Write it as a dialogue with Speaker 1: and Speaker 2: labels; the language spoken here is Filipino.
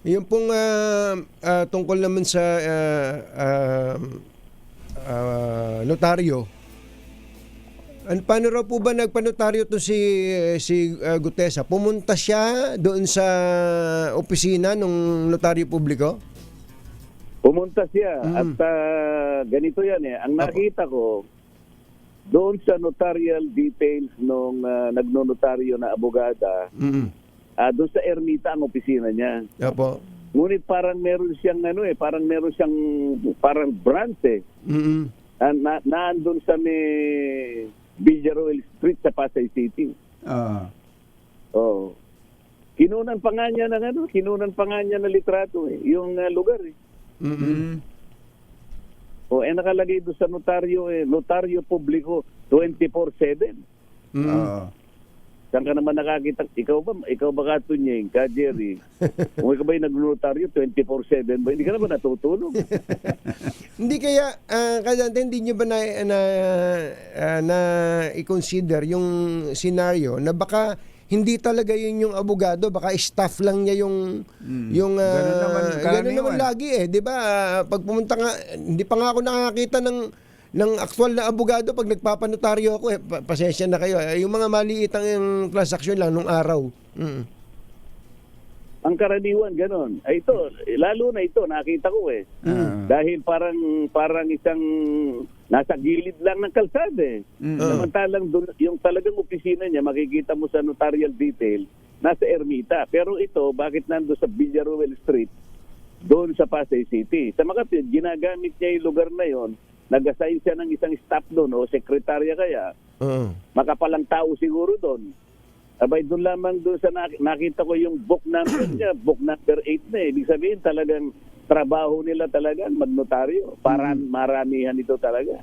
Speaker 1: Yung pong ah, ah, tungkol naman sa ah, ah, ah, notaryo, An paano raw po ba nagpanotaryo to si si ah, Gutesa? Pumunta siya doon sa opisina ng notaryo publiko?
Speaker 2: Pumunta siya
Speaker 1: Mm.
Speaker 2: at ah, ganito yan eh. Ang nakita ko, doon sa notarial details nung ah, nagnonotaryo na abogada,
Speaker 1: Mm.
Speaker 2: Ah, doon sa Ermita ang opisina niya.
Speaker 1: Opo.
Speaker 2: Ngunit parang meron siyang ano eh, parang meron siyang parang branch eh.
Speaker 1: Mm.
Speaker 2: Na, na, naandun sa may Villaroel Street sa Pasay City.
Speaker 3: Ah.
Speaker 2: Oh. Kinunan pa nga niya ng ano, kinunan pa nga niya ng litrato eh, yung ah, lugar eh.
Speaker 1: Mm.
Speaker 3: Mm.
Speaker 2: O eh nakalagay doon sa notaryo eh, notaryo publiko 24/7.
Speaker 1: Mm.
Speaker 3: Ah.
Speaker 2: Saan ka naman nakakita? Ikaw ba? Ikaw ba katunyeng? Ka Jerry? Kung ikaw ba'y nagnotaryo 24/7 ba? Hindi ka naman natutulog.
Speaker 1: Hindi kaya uh, kadante hindi niyo ba na na, ah, na i-consider yung scenario na baka hindi talaga yun yung abogado, baka staff lang niya yung
Speaker 3: Mm.
Speaker 1: yung ah,
Speaker 3: Ganun naman
Speaker 1: ganun naman lagi eh, 'di ba? Ah, pag pumunta nga hindi pa nga ako nakakita ng ng actual na abogado pag nagpapanotaryo ako eh, pa- pasensya na kayo. Eh, yung mga maliit ang yung transaksyon lang nung araw. Mm.
Speaker 2: Ang karaniwan ganon. Ay ito, eh, lalo na ito nakita ko eh.
Speaker 3: Ah.
Speaker 2: Dahil parang parang isang nasa gilid lang ng kalsada eh.
Speaker 3: Mm.
Speaker 2: Samantalang dun, yung talagang opisina niya makikita mo sa notarial detail nasa Ermita. Pero ito, bakit nando sa Villaruel Street? Doon sa Pasay City. Sa Makati, ginagamit niya yung lugar na yon. Nag-assign siya ng isang staff doon o sekretarya kaya.
Speaker 1: Oo.
Speaker 2: Makapalang tao siguro doon. Abay, doon lamang doon sa nak- nakita ko yung book number niya, book number 8 na eh. Ibig sabihin talagang trabaho nila talaga magnotaryo. Para maramihan ito talaga.